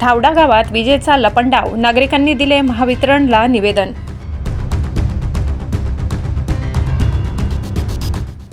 धावडा गावात विजेचा लपंडाव. नागरिकांनी दिले महावितरणला निवेदन.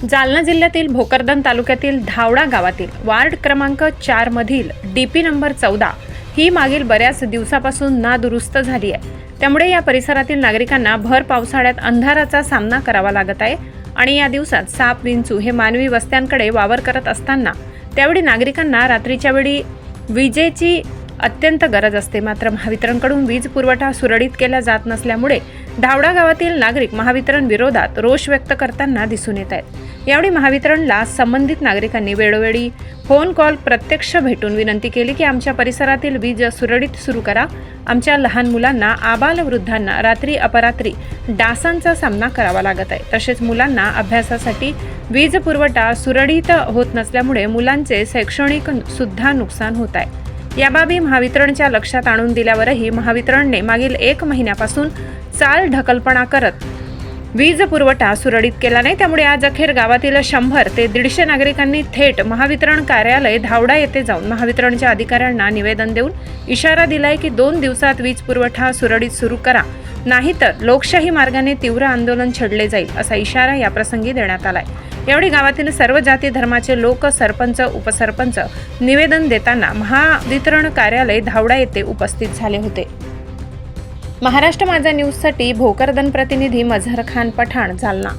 जालना जिल्ह्यातील भोकरदन तालुक्यातील धावडा गावातील वार्ड क्रमांक चार मधील डीपी नंबर चौदा ही मागील बऱ्याच दिवसापासून नादुरुस्त झाली आहे. त्यामुळे या परिसरातील नागरिकांना भर पावसाळ्यात अंधाराचा सामना करावा लागत आहे आणि या दिवसात साप विंचू हे मानवी वस्त्यांकडे वावर करत असताना त्यावेळी नागरिकांना रात्रीच्या वेळी विजेची अत्यंत गरज असते. मात्र महावितरणकडून वीज पुरवठा सुरळीत केला जात नसल्यामुळे धावडा गावातील नागरिक महावितरण विरोधात रोष व्यक्त करताना दिसून येत आहेत. यावेळी महावितरणला संबंधित नागरिकांनी वेळोवेळी फोन कॉल प्रत्यक्ष भेटून विनंती केली की आमच्या परिसरातील वीज सुरळीत सुरू करा. आमच्या लहान मुलांना आबाल वृद्धांना रात्री अपरात्री डासांचा सामना करावा लागत आहे. तसेच मुलांना अभ्यासासाठी वीज पुरवठा सुरळीत होत नसल्यामुळे मुलांचे शैक्षणिक सुद्धा नुकसान होत आहे. या बाबी महावितरणच्या लक्षात आणून दिल्यावरही महावितरणने मागील एक महिन्यापासून चाल ढकलपणा करत वीज पुरवठा सुरळीत केला नाही. त्यामुळे आज अखेर गावातील शंभर ते दीडशे नागरिकांनी थेट महावितरण कार्यालय धावडा येथे जाऊन महावितरणच्या अधिकाऱ्यांना निवेदन देऊन इशारा दिलाय की दोन दिवसात वीज पुरवठा सुरळीत सुरू करा. नाहीतर लोकशाही मार्गाने तीव्र आंदोलन छेडले जाईल असा इशारा याप्रसंगी देण्यात आलाय. यावेळी गावातील सर्व जाती धर्माचे लोक सरपंच उपसरपंच निवेदन देताना महावितरण कार्यालय धावडा येथे उपस्थित झाले होते. महाराष्ट्र माझा न्यूजसाठी भोकरदन प्रतिनिधी मझहर खान पठाण जालना.